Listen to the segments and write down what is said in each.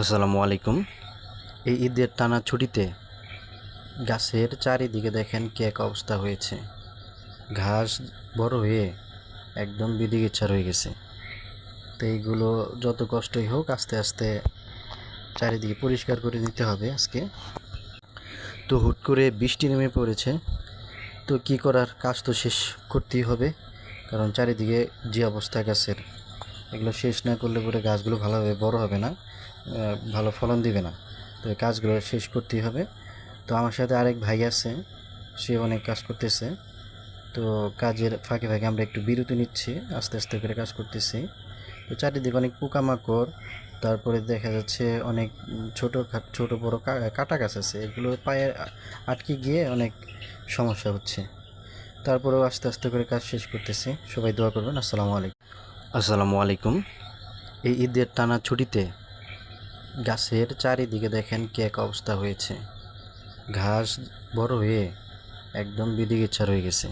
আসসালামু আলাইকুম। এই ঈদের টানা ছুটিতে গাছের চারিদিকে দেখেন কি এক অবস্থা হয়েছে। ঘাস বড় হয়ে একদম বিদিগিচ্ছা রয়ে গেছে। তো এইগুলো যত কষ্টই হোক আস্তে আস্তে চারিদিকে পরিষ্কার করে নিতে হবে আজকে। তো হুট করে বৃষ্টি নেমে পড়েছে। তো কি করার? কাজ তো শেষ করতেই হবে। কারণ চারিদিকে যে অবস্থা গাছের এগুলো শেষ না করলে পরে গাছগুলো ভালোভাবে বড় হবে না ভালো ফলন দিবে না। তো কাজগুলো শেষ করতেই হবে। তো আমার সাথে আরেক ভাই আছে, সে অনেক কাজ করতেছে। তো কাজের ফাঁকে ফাঁকে আমরা একটু বিরতি নিচ্ছি, আস্তে আস্তে করে কাজ করতেছি। তো চারিদিকে অনেক পোকামাকড়, তারপরে দেখা যাচ্ছে অনেক ছোটো ছোটো বড়ো কাটা গাছ আছে। এগুলো পায়ে আটকে গিয়ে অনেক সমস্যা হচ্ছে। তারপরেও আস্তে আস্তে করে কাজ শেষ করতেছি। সবাই দোয়া করবেন। আসসালামু আলাইকুম। আসসালামু আলাইকুম। এই ঈদের টানা ছুটিতে গাছের চারিদিকে দেখেন কি এক অবস্থা হয়েছে। ঘাস বড় হয়ে একদম বিদিগিচ্ছা রয়ে গেছে।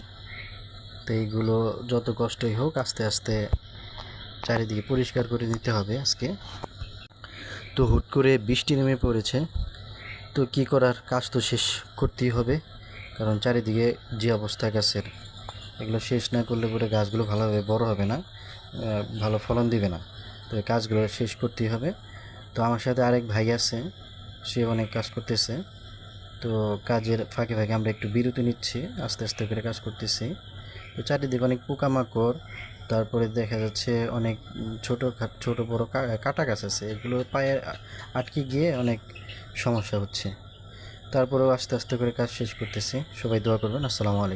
তো এইগুলো যত কষ্টই হোক আস্তে আস্তে চারিদিকে পরিষ্কার করে নিতে হবে আজকে। তো হুট করে বৃষ্টি নেমে পড়েছে। তো কি করার? কাজ তো শেষ করতেই হবে। কারণ চারিদিকে যে অবস্থা গাছের। এগুলো শেষ না করলে পরে গাছগুলো ভালোভাবে বড় হবে না ভালো ফলন দিবে না। তো কাজগুলো শেষ করতেই হবে। তো আমার সাথে আরেক ভাই আছে, সে অনেক কাজ করতেছে। তো কাজের ফাঁকে ফাঁকে আমরা একটু বিরতি নিচ্ছি, আস্তে আস্তে করে কাজ করতেছি। তো চারিদিকে অনেক পোকামাকড়, তারপরে দেখা যাচ্ছে অনেক ছোটো ছোটো বড়ো কাটা গাছ আছে। এগুলো পায়ে আটকে গিয়ে অনেক সমস্যা হচ্ছে। তারপরেও আস্তে আস্তে করে কাজ শেষ করতেছি। সবাই দোয়া করবেন। আসসালামু আলাইকুম।